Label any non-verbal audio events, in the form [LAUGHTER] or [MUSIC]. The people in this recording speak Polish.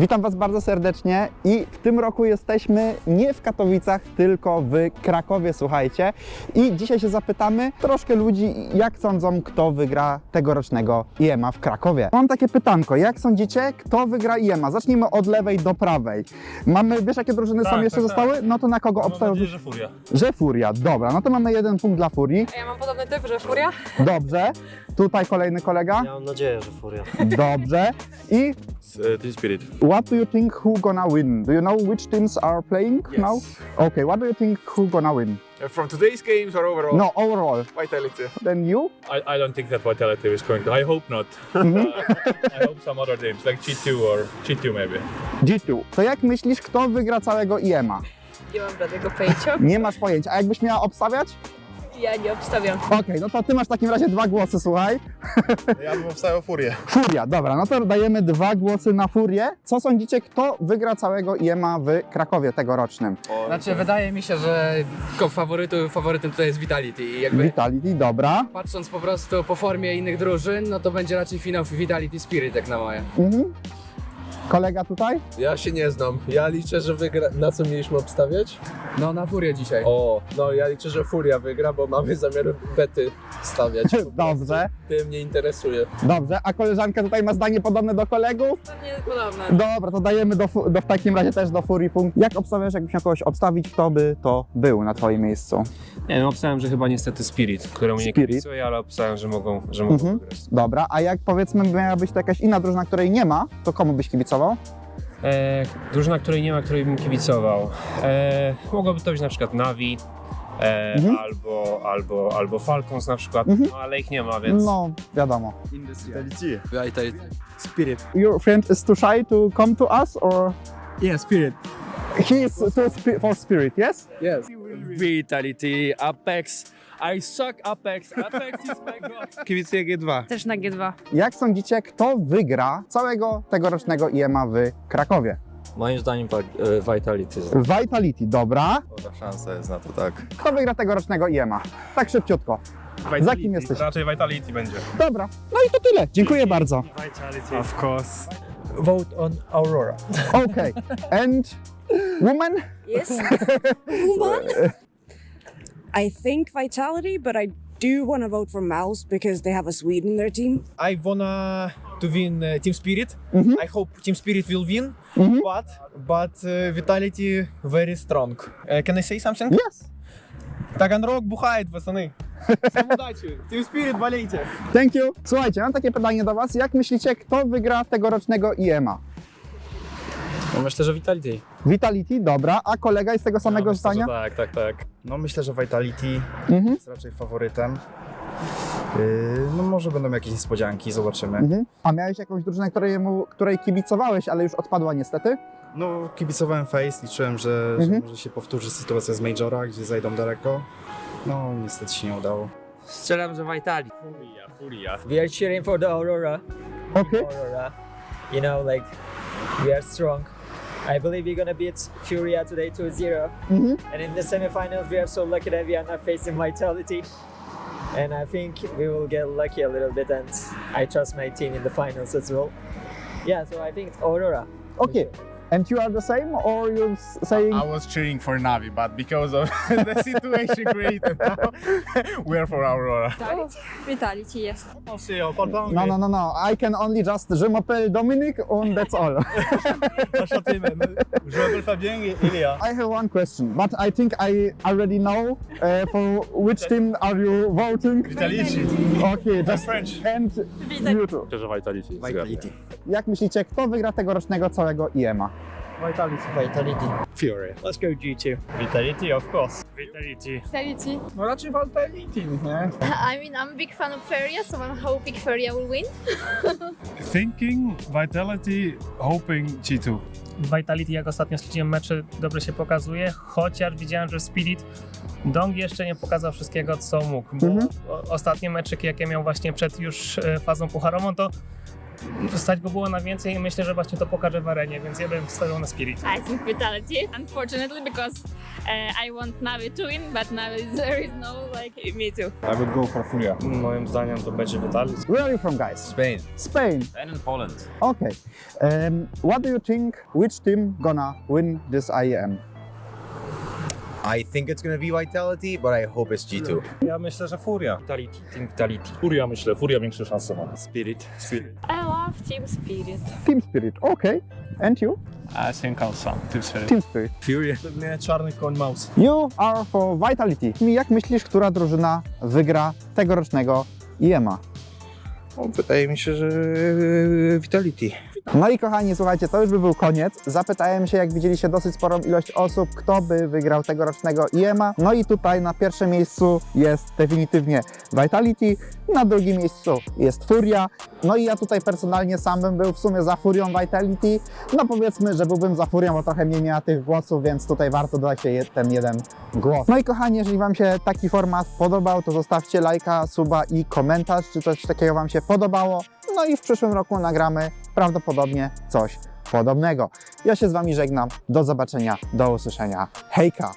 Witam Was bardzo serdecznie i w tym roku jesteśmy nie w Katowicach, tylko w Krakowie, słuchajcie. I dzisiaj się zapytamy troszkę ludzi, jak sądzą, kto wygra tegorocznego IEMA w Krakowie. Mam takie pytanko, jak sądzicie, kto wygra IEMA? Zacznijmy od lewej do prawej. Mamy, wiesz jakie drużyny są Tak, jeszcze tak, zostały? No to na kogo Mam nadzieję, że Furia. Że Furia, dobra, no to mamy jeden punkt dla Furii. Ja mam podobny typ, że furia. Dobrze. Tutaj kolejny kolega. Mam nadzieję, że Furia. Dobrze. I [LAUGHS] Team Spirit. what do you think who gonna win? Do you know which teams are playing Yes. now? Okay, what do you think who gonna win? Uh, From today's games or overall? No, overall. Vitality. Then you? I, I don't think that Vitality is going to. I hope not. [LAUGHS] Mhm. Uh, I hope some other teams, like G2 or G2 maybe. G2. To jak myślisz, kto wygra całego IEMA? Nie mam żadnego pojęcia. Nie masz pojęcia. A jakbyś miała obstawiać? Ja nie obstawiam. Okej, no to ty masz w takim razie dwa głosy, słuchaj. Ja bym obstawiał Furię. Furia, dobra, no to dajemy dwa głosy na Furię. Co sądzicie, kto wygra całego IEMA w Krakowie tegorocznym? Znaczy, wydaje mi się, że ko- faworytu, faworytem tutaj jest Vitality i jakby Vitality, dobra. patrząc po prostu po formie innych drużyn, no to będzie raczej finał Vitality Spirit jak na moje. Mhm. Kolega tutaj? Ja się nie znam. Ja liczę, że wygra. Na co mieliśmy obstawiać? No na furię dzisiaj. O, no ja liczę, że Furia wygra, bo mamy zamiar bety stawiać. Dobrze, Ty mnie interesuje. dobrze. A koleżanka tutaj ma zdanie podobne do kolegów? Pewnie podobne. Dobra, to dajemy do, fu- do, w takim razie też do Furii punkt. Jak obstawiasz, jakbyś miał kogoś obstawić, kto by to był na twoim miejscu? Nie wiem, obstałem, że chyba niestety Spirit, któremu nie Spirit. kibicuję, ale obstałem, że mogą, że mogą Mhm. wygrać. Dobra, a jak powiedzmy miała być to jakaś inna drużyna, której nie ma, to komu byś kibicował? E, drużyna, której nie ma, której bym kibicował. E, mogłoby to być na przykład Navi, e, Mhm. albo, albo, albo Falcons na przykład, Mhm. no, ale ich nie ma, więc No, wiadomo. Vitality. Vitality. Spirit. Your friend is too shy to come to us, or Yeah, Spirit. he is too spi- for spirit, yes? Yes. Vitality, Apex. I suck Apex. Apex is my god. Kibicuję G2. Też na G2. Jak sądzicie, kto wygra całego tegorocznego IEMA w Krakowie? Moim zdaniem e, Vitality. Vitality, dobra. Spora szansa jest na to, tak. Kto wygra tegorocznego IEMA? Tak szybciutko. Za kim jesteś? Raczej Vitality będzie. Dobra, no i to tyle. Dziękuję bardzo. Of course. Vote on Aurora. Okay. [LAUGHS] And woman? Yes. Woman? [LAUGHS] I think Vitality, but I do want to vote for Mouse because they have a Swede in their team. I wanna to win uh, Team Spirit. Mhm. I hope Team Spirit will win, Mhm. but but uh, Vitality very strong. Uh, can I say something? Yes. Таганрог бухает, пацаны. Всем удачи. Team Spirit, болейте. Thank you. Słuchajcie, mam takie pytanie do Was. Jak myślicie, kto wygra tegorocznego IEMA? No myślę, że Vitality. Vitality, dobra. A kolega jest tego samego No, myślę, że zdania? Tak, tak, tak. No myślę, że Vitality Mhm. jest raczej faworytem. Yy, no może będą jakieś niespodzianki, zobaczymy. Mhm. A miałeś jakąś drużynę, której, mu- której kibicowałeś, ale już odpadła niestety? No kibicowałem Face, liczyłem, że, Mhm. że może się powtórzy sytuacja z Majora, gdzie zajdą daleko. No niestety się nie udało. Strzelam, że Vitality. Furia, Furia. We are cheering for the Aurora. Okay. Aurora. You know, like, we are strong. I believe we're gonna beat Furia today 2-0. Mhm. And in the semifinals, we are so lucky that we are not facing Vitality. And I think we will get lucky a little bit, and I trust my team in the finals as well. Yeah, so I think Aurora. Okay. And you are the same, or you're saying... I was cheering for Navi, but because of [LAUGHS] the situation created now, [LAUGHS] we are for Aurora. Vitality jest. No, no, no, no. I can only just... Je m'appelle Dominic and that's all. [LAUGHS] Je m'appelle Fabien et Elia. I have one question, but I think I already know uh, for which team are you voting? Vitality. Okay, just French. and you too. Myślę, że Vitality. Vitality. Jak myślicie, kto wygra tegorocznego całego IEMA? Vitality. Vitality. Fury. Let's go G2. Vitality, of course. Vitality. Vitality. No raczej Vitality, nie? I mean, I'm a big fan of Feria, so I'm hoping Feria will win. [LAUGHS] Thinking Vitality, hoping G2. Vitality, jak ostatnio śledziłem mecze, dobrze się pokazuje, chociaż widziałem, że Spirit Dong jeszcze nie pokazał wszystkiego, co mógł, bo Mhm. o- ostatnie meczyki, jakie miał właśnie przed już e, fazą pucharową, to stać go było na więcej i myślę, że właśnie to pokaże w arenie, więc ja bym stawiał na Spirit. I think Vitality. Unfortunately, because uh, I want Navi to win, but Navi [LAUGHS] there is no like me too. I would go for Furia. Moim zdaniem to będzie Vitality. Where are you from, guys? Spain. Spain. And in Poland. Okay. Um, what do you think? Which team gonna win this IEM? I think it's gonna be Vitality, but I hope it's G2. Ja myślę, że Furia. Vitality, Team Vitality. Furia myślę, Furia większe szanse ma. Spirit. Spirit. I love Team Spirit. Team Spirit. Okay. And you? I think also Team Spirit. Team Spirit. Furia. Nie, czarny koń mouse. You are for Vitality. Jak myślisz, która drużyna wygra tegorocznego IEMA? Wydaje mi się, że Vitality. No i kochani, słuchajcie, to już by był koniec. Zapytałem się, jak widzieliście, dosyć sporą ilość osób, kto by wygrał tegorocznego IEMA. No i tutaj na pierwszym miejscu jest definitywnie Vitality, na drugim miejscu jest Furia. No i ja tutaj personalnie sam bym był w sumie za Furią Vitality. No powiedzmy, że byłbym za Furią, bo trochę mniej miała tych głosów, więc tutaj warto dodać je- ten jeden głos. No i kochani, jeżeli Wam się taki format podobał, to zostawcie lajka, suba i komentarz, czy coś takiego Wam się podobało. No i w przyszłym roku nagramy prawdopodobnie coś podobnego. Ja się z Wami żegnam. Do zobaczenia, do usłyszenia. Hejka!